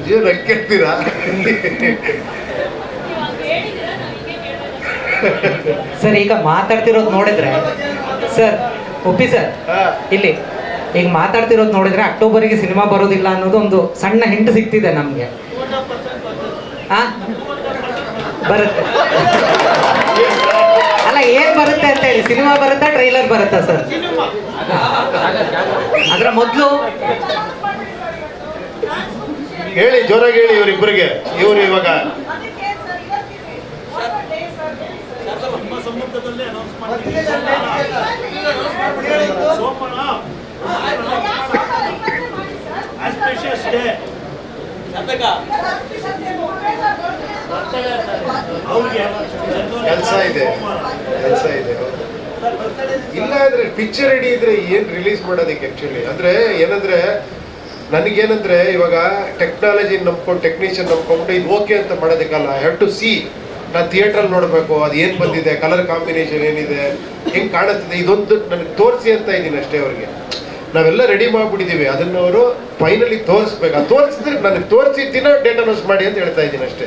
ನಂಗೆ ಕೇಳ್ತೀರಾ ಸರ್ ಈಗ ಮಾತಾಡ್ತಿರೋದು ನೋಡಿದ್ರೆ ಸರ್ ಒಪ್ಪಿ ಸರ್ ಇಲ್ಲಿ ಈಗ ಮಾತಾಡ್ತಿರೋದು ನೋಡಿದ್ರೆ ಅಕ್ಟೋಬರ್ಗೆ ಸಿನಿಮಾ ಬರೋದಿಲ್ಲ ಅನ್ನೋದು ಒಂದು ಸಣ್ಣ ಹಿಂಟ್ ಸಿಗ್ತಿದೆ ನಮಗೆ. ಆ? ಬರುತ್ತೆ. ಅಲ್ಲ ಏನ್ ಬರುತ್ತೆ ಅಂತ ಹೇಳಿ ಸಿನಿಮಾ ಬರುತ್ತಾ ಟ್ರೈಲರ್ ಬರುತ್ತಾ ಸರ್? ಅದ್ರ ಮೊದಲು ಹೇಳಿ, ಜೋರಾಗಿ ಹೇಳಿ ಇವರಿಬ್ಬರಿಗೆ ಇವರು ಇವಾಗ ಕೆಲಸ ಇದೆ. ಕೆಲಸ ಇದೆ ಇಲ್ಲ ಅಂದ್ರೆ ಪಿಕ್ಚರ್ ರೆಡಿ ಇದ್ರೆ ಏನ್ ರಿಲೀಸ್ ಮಾಡೋದಕ್ಕೆ ಆಕ್ಚುಲಿ ಅಂದ್ರೆ ಏನಂದ್ರೆ ನನಗೇನಂದ್ರೆ ಇವಾಗ ಟೆಕ್ನಾಲಜಿ ನಂಬ್ಕೊಂಡು ಟೆಕ್ನಿಷಿಯನ್ ನಂಬ್ಕೊಂಡು ಇದು ಓಕೆ ಅಂತ ಮಾಡೋದಕ್ಕಲ್ಲ ಐ ಹ್ಯಾವ್ ಟು ಸಿ ನಾ ಥಿಯೇಟ್ರಲ್ಲಿ ನೋಡಬೇಕು ಅದು ಏನು ಬಂದಿದೆ ಕಲರ್ ಕಾಂಬಿನೇಷನ್ ಏನಿದೆ ಹೆಂಗ್ ಕಾಣಿಸ್ತಿದೆ ಇದೊಂದು ನನಗೆ ತೋರಿಸಿ ಅಂತ ಇದ್ದೀನಿ ಅಷ್ಟೇ ಅವ್ರಿಗೆ. ನಾವೆಲ್ಲ ರೆಡಿ ಮಾಡಿಬಿಟ್ಟಿದ್ದೀವಿ ಅದನ್ನು ಅವರು ಫೈನಲಿ ತೋರಿಸ್ಬೇಕು. ಆ ತೋರಿಸಿದ್ರೆ ನನಗೆ ತೋರಿಸಿ ದಿನ ಡೇಟ್ ಅನೌನ್ಸ್ ಮಾಡಿ ಅಂತ ಹೇಳ್ತಾ ಇದ್ದೀನಿ ಅಷ್ಟೇ.